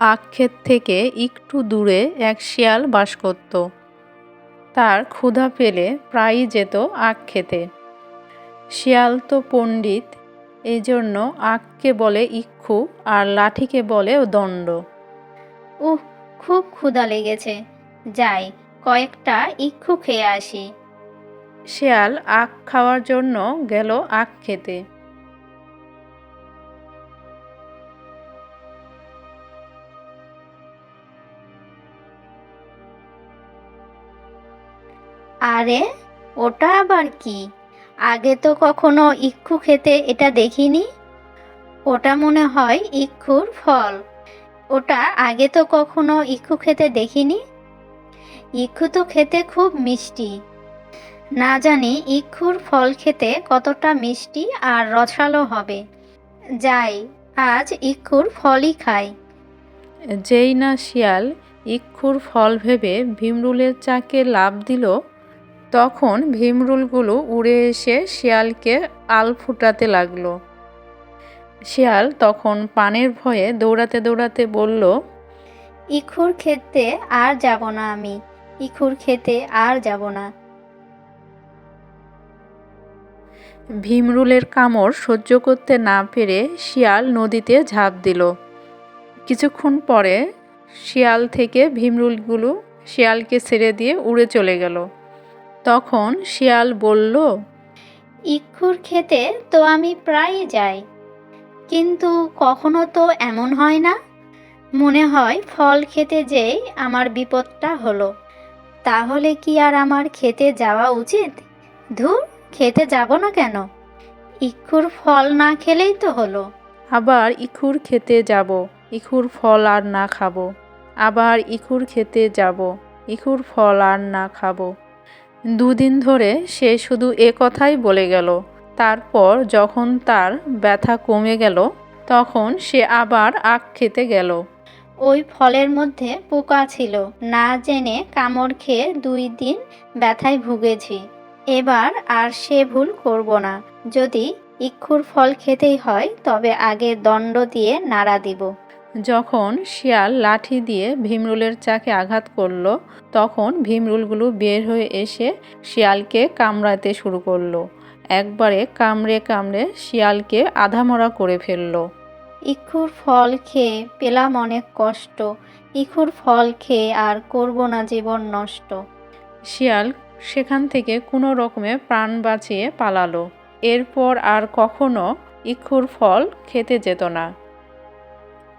আখ ক্ষেত থেকে একটু দূরে এক শিয়াল বাস করত। তার ক্ষুধা পেলে প্রায়ই যেত আখ খেতে। শিয়াল তো পণ্ডিত এই জন্য আখকে বলে ইক্ষু আর লাঠিকে বলে দণ্ড। উহ খুব ক্ষুধা লেগেছে। যাই কয়েকটা ইক্ষু খেয়ে আসি। শিয়াল আখ খাওয়ার জন্য গেল আখ খেতে। আরে, ওটা আবার কি? আগে তো কখনো ইক্ষু খেতে এটা দেখিনি। ওটা মনে হয় ইক্ষুর ফল। ওটা আগে তো কখনো ইক্ষু খেতে দেখিনি। ইক্ষু তো খেতে খুব মিষ্টি। না জানি ইক্ষুর ফল খেতে কতটা মিষ্টি আর রসালো হবে। যাই, আজ ইক্ষুর ফলই খাই। যেই না শিয়াল, ইক্ষুর ফল ভেবে ভীমরুলের চাকে লাভ দিল তখন ভীমরুলগুলো উড়ে এসে শিয়ালকে আল ফুটাতে লাগল। শিয়াল তখন পানের ভয়ে দৌড়াতে দৌড়াতে বলল ইখুর খেতে আর যাব না আমি ইখুর খেতে আর যাব না। ভীমরুলের কামড় সহ্য করতে না পেরে শিয়াল নদীতে ঝাঁপ দিল। কিছুক্ষণ পরে শিয়াল থেকে ভীমরুলগুলো শিয়ালকে ছেড়ে দিয়ে উড়ে চলে গেল। তখন শিয়াল বলল ইক্ষুর খেতে তো আমি প্রায়ই যাই কিন্তু কখনো তো এমন হয় না। মনে হয় ফল খেতে যেই আমার বিপদটা হলো। তাহলে কি আর আমার খেতে যাওয়া উচিত? ধুর খেতে যাব না কেন? ইক্ষুর ফল না খেলেই তো হলো। আবার ইক্ষুর খেতে যাব ইক্ষুর ফল আর না খাব। আবার ইখুর খেতে যাব ইক্ষুর ফল আর না খাব। দুদিন ধরে সে শুধু এ কথাই বলে গেল। তারপর যখন তার ব্যথা কমে গেল, তখন সে আবার আখ খেতে গেল। ওই ফলের মধ্যে পোকা ছিল। না জেনে কামড় খেয়ে দুই দিন ব্যথায় ভুগেছি। এবার আর সে ভুল করব না। যদি ইক্ষুর ফল খেতেই হয়, তবে আগে দণ্ড দিয়ে নাড়া দিব। যখন শিয়াল লাঠি দিয়ে ভীমরুলের চাকে আঘাত করল তখন ভীমরুলগুলো বের হয়ে এসে শিয়ালকে কামড়াতে শুরু করল। একবারে কামড়ে কামড়ে শিয়ালকে আধামরা করে ফেলল। ইক্ষুর ফল খেয়ে পেলাম অনেক কষ্ট ইক্ষুর ফল খেয়ে আর করব না জীবন নষ্ট। শিয়াল সেখান থেকে কোনো রকমে প্রাণ বাঁচিয়ে পালালো। এরপর আর কখনো ইক্ষুর ফল খেতে যেত না।